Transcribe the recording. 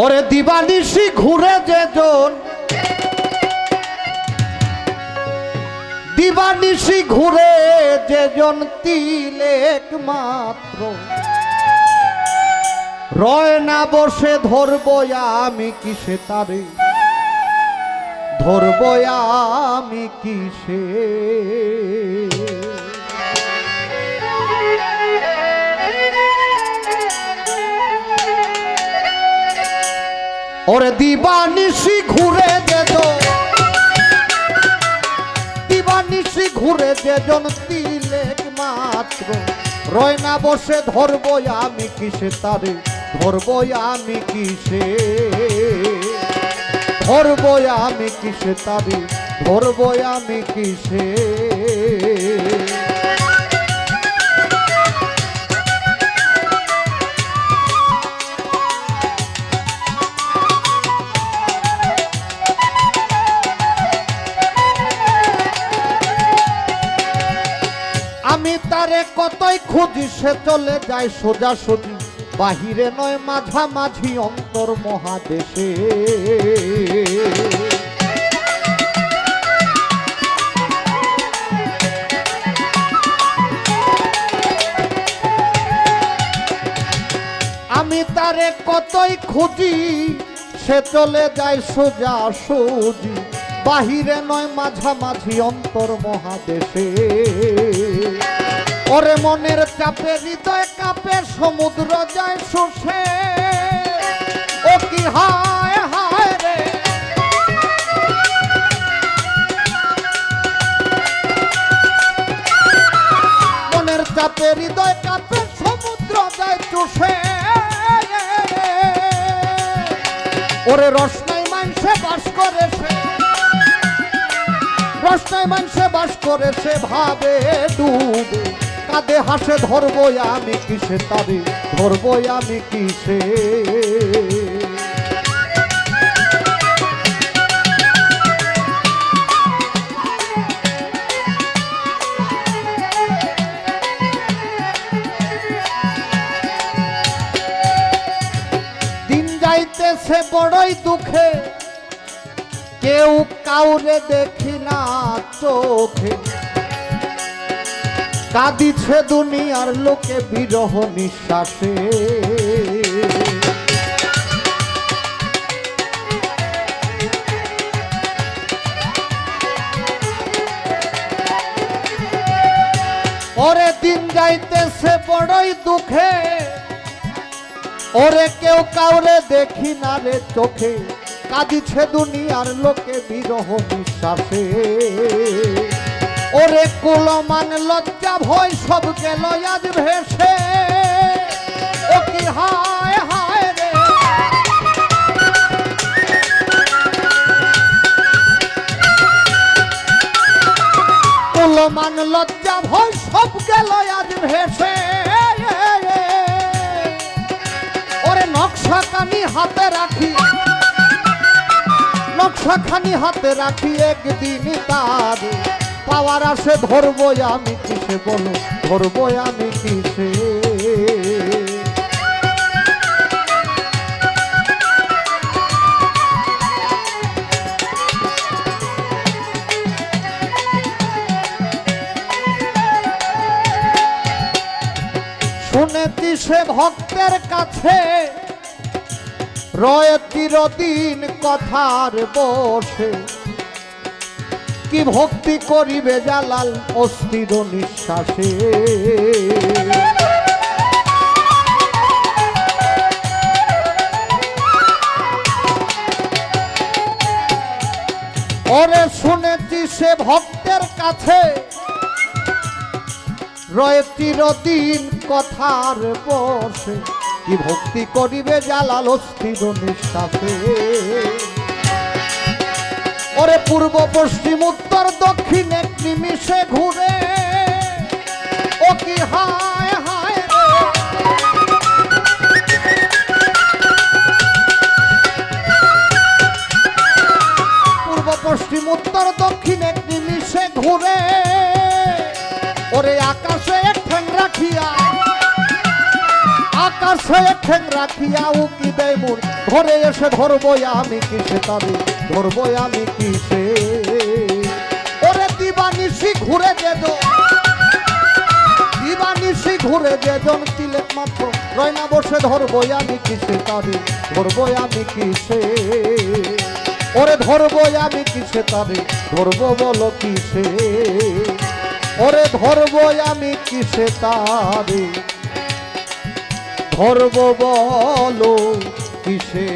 ওরে দিবানিশি ঘুরে যেজন। দিবানিশি ঘুরে যেজন তিলেক মাত্র। রয় না বসে ধরবো আমি কিসে তারে? ধরবো আমি কিসে? ওরে দিবানিশি ঘুরে যেত দিবানিশি ঘুরে যেজন তিলেক মাত্র। রয় না বসে ধরবো আমি কিসে তারে ধরবো আমি কিসে। ধরবো আমি কিসে তারে ধরবো আমি কিসে। তারে কতই খুঁজি, সে চলে যায় সোজা সুজি বাহিরে নয় মাঝামাঝি অন্তর মহাদেশে। আমি তারে কতই খুঁজি, সে চলে যায় সোজা সুজি বাহিরে নয় মাঝামাঝি অন্তর মহাদেশে। ওরে মনের চাপে, হৃদয় কাপে, সমুদ্র যায় শোষে। ও কি হায় হায় রে। মনের চাপে, হৃদয় কাপে, সমুদ্র যায় চষে। ওরে রসনাই মাংসে বাস করেছে। রসনাই মাংসে বাস করেছে, ভাবে ডুবে। কাঁদে হাসে, ধরবো আমি কিসে তারে? ধরবো আমি কিসে? বড়ই দুঃখে, কেউ কাউরে দেখি না চোখে। কাঁদিছে দুনিয়ার লোকে বিরহ নিঃশ্বাসে। ওরে দিন যাইতেছে বড়ই দুঃখে। ওরে কেউ কাউরে দেখি না রে চোখে। কাঁদিছে দুনিয়ার লোকে বিরহ বিশ্বাসে ওরে কুলমান, লজ্জা, ভয়, সব গেল ভেসে। ও হায় হায় রে। কুলমান, লজ্জা, ভয়, সব গেল ভেসে। ওরে নকশা কানি হাতে রাখি। নকশা খানি হাতে রাখি একদিন তার। পাওয়ার আসে, ধরবো আমি কিসে, বলো, ধরবো আমি কিসে। শুনেছি সে ভক্তের কাছে, রয় চিরদিন কথার বসে। কি ভক্তি করিবে জালাল অস্থির নিঃশ্বাসে? ওরে শুনেছি সে ভক্তের কাছে। রয়ে চিরদিন কথার বসে কি ভক্তি করিবে জালাল অস্থির নিঃশ্বাসে? পূর্ব, পশ্চিম, উত্তর, দক্ষিণ, এক নিমিষে ঘুরে। ও কি হায় হায় পূর্ব, পশ্চিম, উত্তর, দক্ষিণ, এক নিমিষে ঘুরে। ওরে আকাশে এক ঠ্যাং রাখিয়া পাশে ঠেং রাখিয়া উকি দেয় মোর ঘরে এসে ধরবো আমি কিসে তারে ধরবো আমি কিসে ওরে দিবানিসি ঘুরে যেত দিবানিসি ঘুরে যেজন তিলেক মাত্র। রয়না বসে ধরবো আমি কিসে তারে। ধরবো আমি কিসে ওরে ধরবো আমি কিসে তারে। ধরবো বলো কিসে ওরে ধরবো আমি কিসে তারে। ধরবো বলো কিসে